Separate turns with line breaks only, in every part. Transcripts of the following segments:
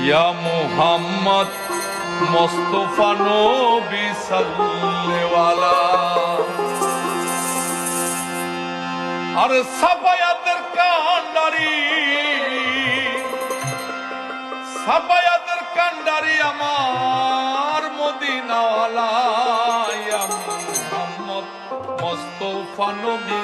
ইয়া মুহাম্মদ মোস্তফা নবী সাল্লেওয়ালা আর সাফায়াতের কান্ডারি সাফায়াতের কান্ডারি আমার মদিনাওয়ালা ইয়া মুহাম্মদ মোস্তফা নবী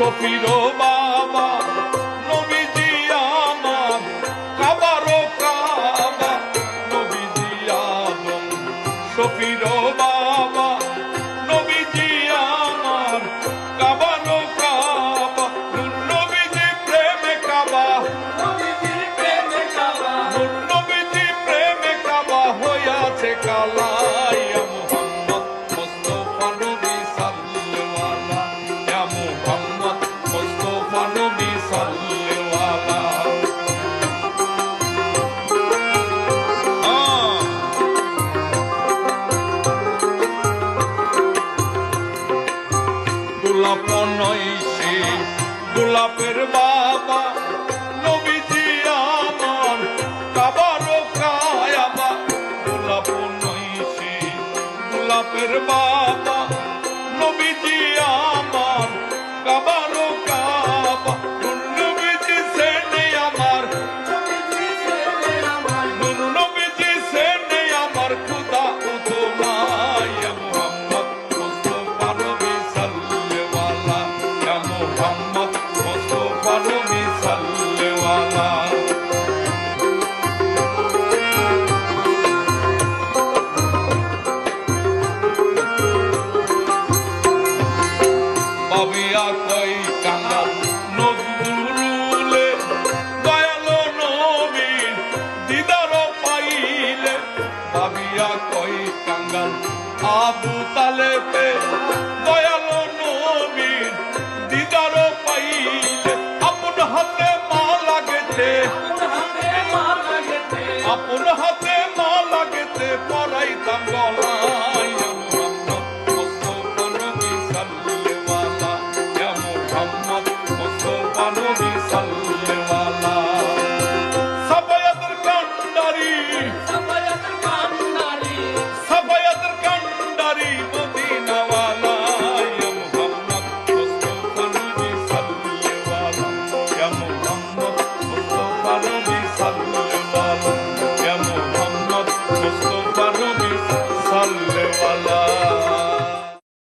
Sopiro নই সে গোলাপের বাবা নবীজি আমার কাবারও কায়াবা গোলাপ নই সে গোলাপের বাবা কাঙ্গাল আবু তালেবে